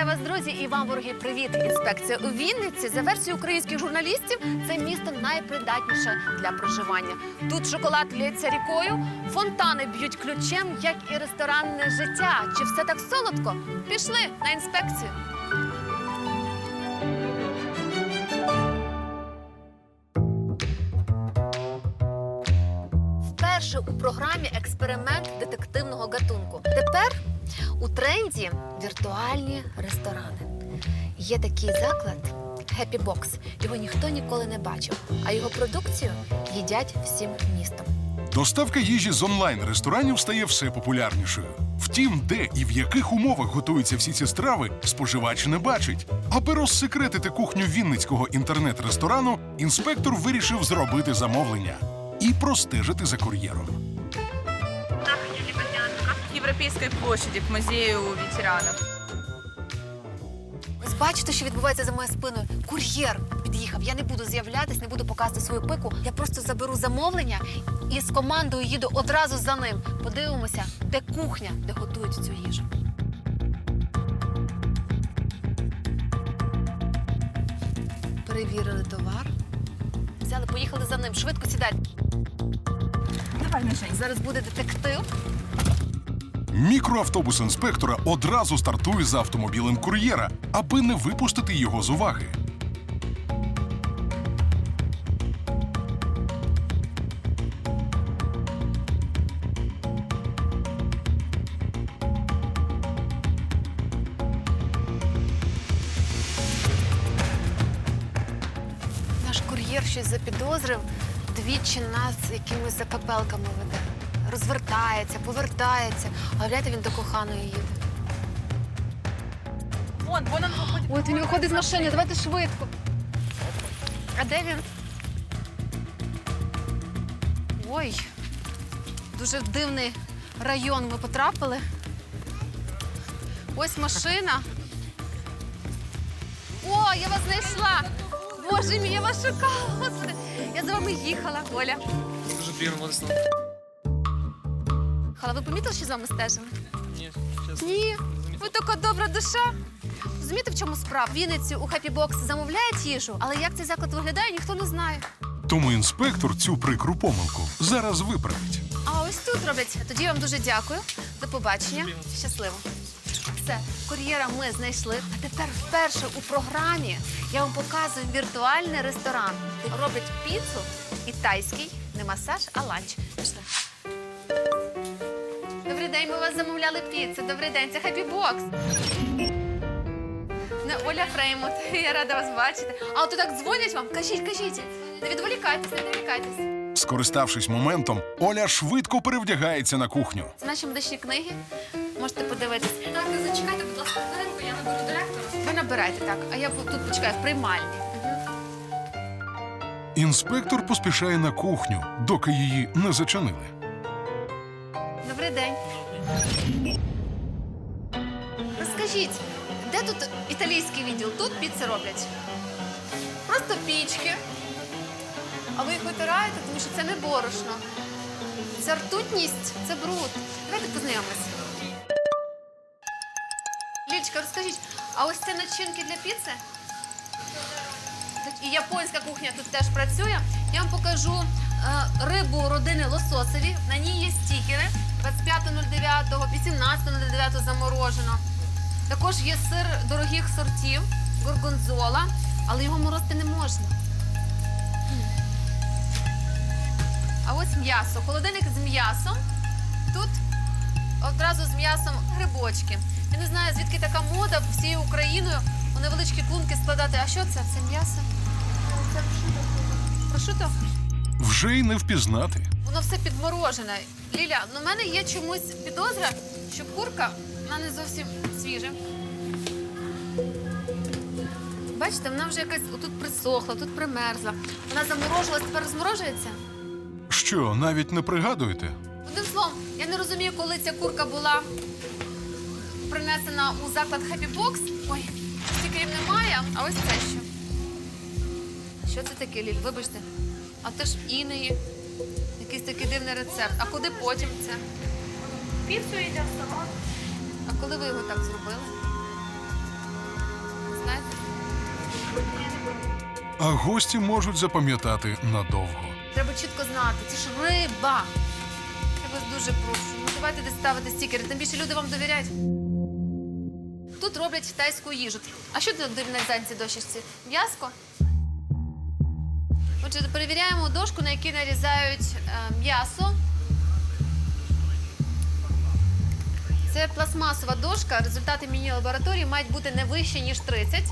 Вітаю вас, друзі, і вам, вороги, привіт! Інспекція у Вінниці за версією українських журналістів. Це місто найпридатніше для проживання. Тут шоколад лється рікою, фонтани б'ють ключем, як і ресторанне життя. Чи все так солодко? Пішли на інспекцію. Вперше у програмі експеримент детективного гатунку. Тепер у тренді віртуальні ресторани. Є такий заклад Happy Box. Його ніхто ніколи не бачив, а його продукцію їдять всім містом. Доставка їжі з онлайн-ресторанів стає все популярнішою. Втім, де і в яких умовах готуються всі ці страви, споживач не бачить. Аби розсекретити кухню вінницького інтернет-ресторану, інспектор вирішив зробити замовлення і простежити за кур'єром. Европейской площади к музею ветеранов. Ось бачите, що відбувається за моєю спиною. Кур'єр під'їхав. Я не буду з'являтись, не буду показувати свою пику. Я просто заберу замовлення і з командою їду одразу за ним. Подивимося, де кухня, де готують цю їжу. Перевірили товар. Взяли, поїхали за ним. Швидко сідайте. Давай, Мишень. Зараз буде детектив. Мікроавтобус інспектора одразу стартує за автомобілем кур'єра, аби не випустити його з уваги. Наш кур'єр щось запідозрив, двічі нас якимись закапелками веде. Розвертається, повертається. А уявляєте, він до коханої їде. Вон, вон он выходит. От він виходить з машини, давайте швидко. А де він? Ой, дуже дивний район ми потрапили. Ось машина. О, я вас знайшла! Боже мій, я вас шукала. Господи. Я за вами їхала, Оля. Дуже приємно Владислав. Хала, ви помітили, що з вами стежили? Ні, чесно. Ні. Ви така добра душа. Розумієте, в чому справа? В Вінниці у Happy Box замовляють їжу, але як цей заклад виглядає, ніхто не знає. Тому інспектор цю прикру помилку зараз виправить. А ось тут роблять. Тоді я вам дуже дякую. До побачення. Щасливо. Все, кур'єра ми знайшли. А тепер вперше у програмі я вам показую віртуальний ресторан. Роблять піцу і тайський, не масаж, а ланч. Пішли. Добрий день, ми вас замовляли піцу. Добрий день, це Happy Box. Не Оля Фреймут. Я рада вас бачити. А от так дзвонять вам. Кажіть, кажіть. Не відволікайтесь, не відволікайтесь. Скориставшись моментом, Оля швидко перевдягається на кухню. Це наші медичні книги. Можете подивитись. Так, зачекайте, будь ласка, хвилинку, я наберу директора. Ви набирайте так, а я тут почекаю в приймальні. Інспектор поспішає на кухню, доки її не зачинили. Розкажіть, де тут італійський відділ? Тут піци роблять. Просто пічки. А ви їх витираєте, тому що це не борошно. Це ртутність, це бруд. Давайте познайомимось. Лілечка, розкажіть, а ось це начинки для піци? І японська кухня тут теж працює. Я вам покажу рибу родини лососові. На ній є стікери 25.09, 18.09 заморожено. Також є сир дорогих сортів, горгонзола, але його морозити не можна. А ось м'ясо. Холодильник з м'ясом. Тут одразу з м'ясом грибочки. Я не знаю, звідки така мода всією Україною у невеличкі клунки складати. А що це? Це м'ясо? Це прошуто. Вже й не впізнати. Воно все підморожене. Ліля, ну в мене є чомусь підозра, що курка вона не зовсім свіжа. Бачите, вона вже якась отут присохла, тут примерзла. Вона заморожилась, тепер розморожується. Що, навіть не пригадуєте? Одним словом, я не розумію, коли ця курка була принесена у заклад Happy Box. Ой, стікерів немає, а ось це що. Що це таке, Ліль? Вибачте. А теж інеї. Якийсь такий дивний рецепт. А куди потім це? Піцу йде в салат. А коли ви його так зробили? знаєте? А гості можуть запам'ятати надовго. Треба чітко знати, це ж риба. Я вас дуже прошу. Ну давайте десь ставити стікери, тим більше люди вам довіряють. Тут роблять тайську їжу. А що тут на цій дощечці? М'яско? Отже, перевіряємо дошку, на якій нарізають е, м'ясо. Це пластмасова дошка. Результати міні-лабораторії мають бути не вище, ніж 30.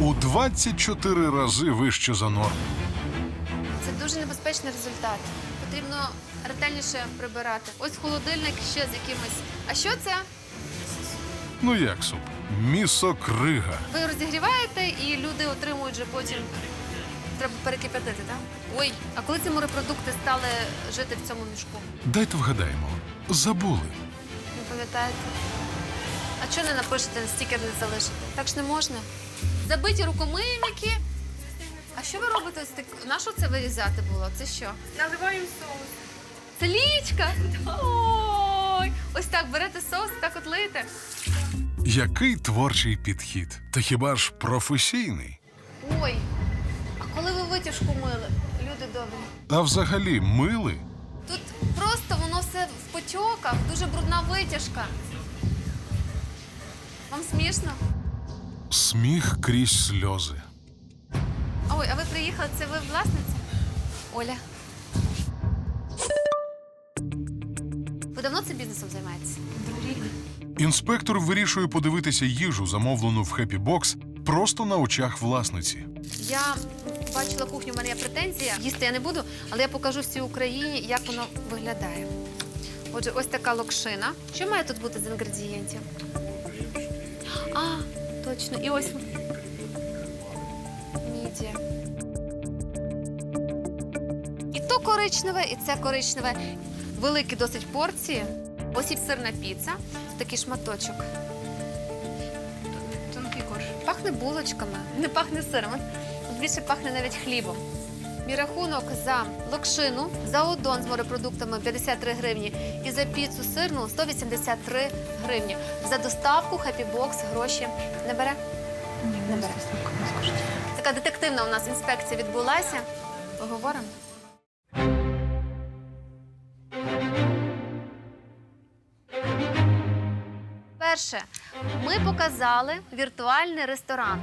«727». У 24 рази вище за норму. Це дуже небезпечний результат. Потрібно ретельніше прибирати. Ось холодильник ще з якимось. А що це? Ну як суп? Місокрига. Ви розігріваєте і люди отримують вже потім. Треба перекип'ятити, так? Ой, а коли ці морепродукти стали жити в цьому мішку? Дайте вгадаємо. Забули. Не пам'ятаєте? А чого не напишете, стікер не залишите? Так ж не можна. Забиті рукомийники. А що ви робите? з тик- На що це вирізати було? Це що? Наливаем соус. Це лічка! Ой! Ось так берете соус, так от лиєте. Який творчий підхід? Та хіба ж професійний? Ой, а коли ви витяжку мили, люди добрі? А взагалі мили? Тут просто воно все в потьоках, дуже брудна витяжка. Вам смішно? Сміх крізь сльози. А, Ой, а ви приїхали, це ви власниця? Оля. Ви давно цим бізнесом займаєтеся? Інспектор вирішує подивитися їжу, замовлену в Happy Box, просто на очах власниці. Я бачила кухню, в мене є претензія. Їсти я не буду, але я покажу всій Україні, як воно виглядає. Отже, ось така локшина. Що має тут бути з інгредієнтів? А, точно. І ось мідія. І то коричневе, і це коричневе. Великі досить порції. Ось і сирна піца. Такий шматочок. Тонкий корж. Пахне булочками, не пахне сиром. Більше пахне навіть хлібом. Мій рахунок за локшину, за удон з морепродуктами 53 гривні і за піцу сирну 183 гривні. За доставку Box гроші не бере. Не бере. Така детективна у нас інспекція відбулася. Поговоримо. Перше, ми показали віртуальний ресторан.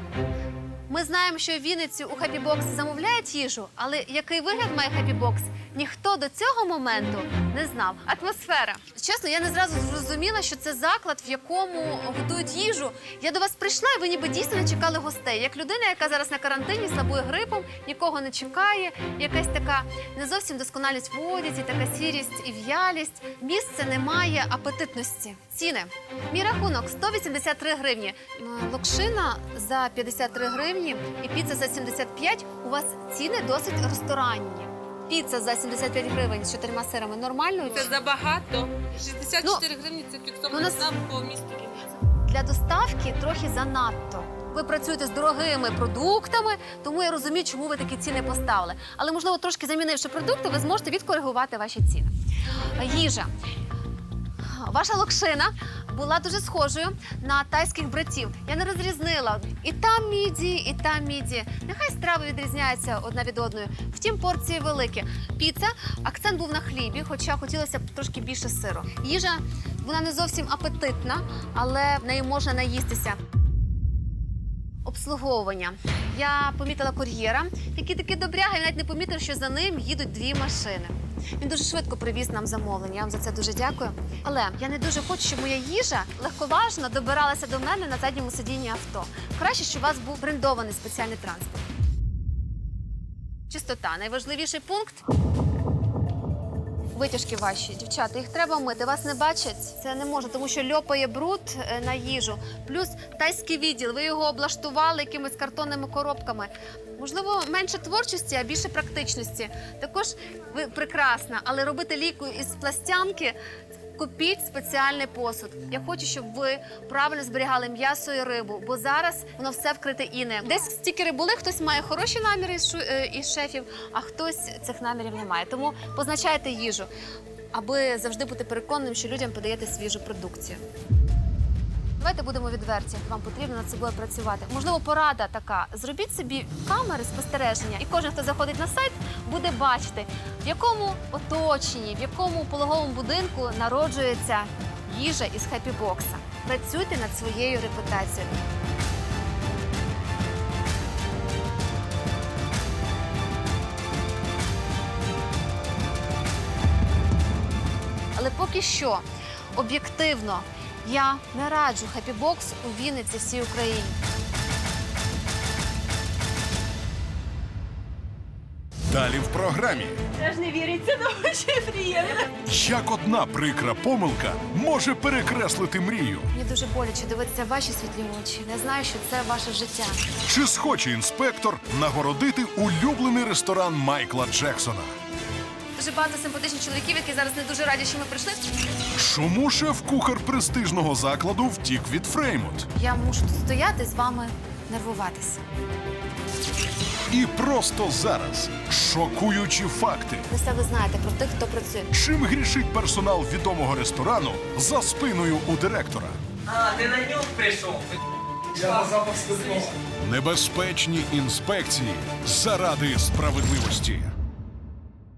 Ми знаємо, що в Вінниці у хеппі-бокс замовляють їжу, але який вигляд має Box, ніхто до цього моменту не знав. Атмосфера. Чесно, я не зразу зрозуміла, що це заклад, в якому готують їжу. Я до вас прийшла, і ви ніби дійсно не чекали гостей. Як людина, яка зараз на карантині слабує грипом, нікого не чекає, якась така не зовсім досконалість в одязі, така сірість і в'ялість. Місце не має апетитності. Ціни. Мій рахунок 183 гривні. Локшина за 53 гривні і піца за 75. У вас ціни досить ресторанні. Піца за 75 гривень з чотирма сирами нормально? Це забагато. 64 гривні це ну, фіксована нас- ціна по місту Вінниця. Для доставки трохи занадто. Ви працюєте з дорогими продуктами, тому я розумію, чому ви такі ціни поставили. Але можливо, трошки замінивши продукти, ви зможете відкоригувати ваші ціни. Їжа. Ваша локшина була дуже схожою на тайських братів. Я не розрізнила і там міді, і там міді. Нехай страви відрізняються одна від одної. Втім, порції великі. Піца, акцент був на хлібі, хоча хотілося б трошки більше сиру. Їжа вона не зовсім апетитна, але в неї можна наїстися. Обслуговування. Я помітила кур'єра, який такий добряга, і навіть не помітив, що за ним їдуть дві машини. Він дуже швидко привіз нам замовлення. Я вам за це дуже дякую. Але я не дуже хочу, щоб моя їжа легковажно добиралася до мене на задньому сидінні авто. Краще, щоб у вас був брендований спеціальний транспорт. Чистота найважливіший пункт. Витяжки ваші, дівчата, їх треба мити. Вас не бачать. Це не можна, тому що льопає бруд е, на їжу. Плюс тайський відділ. Ви його облаштували якимись картонними коробками. Можливо, менше творчості, а більше практичності. Також ви прекрасна, але робити ліку із пластянки Купіть спеціальний посуд. Я хочу, щоб ви правильно зберігали м'ясо і рибу, бо зараз воно все вкрите інеєм. Десь стікери були, хтось має хороші наміри е, із шефів, а хтось цих намірів не має. Тому позначайте їжу, аби завжди бути переконаним, що людям подаєте свіжу продукцію. Давайте будемо відверті. Вам потрібно над собою працювати. Можливо, порада така: зробіть собі камери спостереження, і кожен, хто заходить на сайт, буде бачити, в якому оточенні, в якому пологовому будинку народжується їжа із хеппі-бокса. Працюйте над своєю репутацією. Але поки що, об'єктивно, я не раджу хеппі-бокс у Вінниці всій Україні. Далі в програмі. Теж не віриться, але дуже приємно. Як одна прикра помилка може перекреслити мрію? Мені дуже боляче дивитися в ваші світлі очі. Я знаю, що це ваше життя. Чи схоче інспектор нагородити улюблений ресторан Майкла Джексона? Дуже багато симпатичних чоловіків, які зараз не дуже раді, що ми прийшли. Чому шеф-кухар престижного закладу втік від Фреймут? Я мушу тут стояти з вами нервуватися. І просто зараз шокуючі факти. Ви все ви знаєте про тих, хто працює. Чим грішить персонал відомого ресторану за спиною у директора? А, ти на нюх прийшов. Я на запах спиртного. Небезпечні інспекції заради справедливості.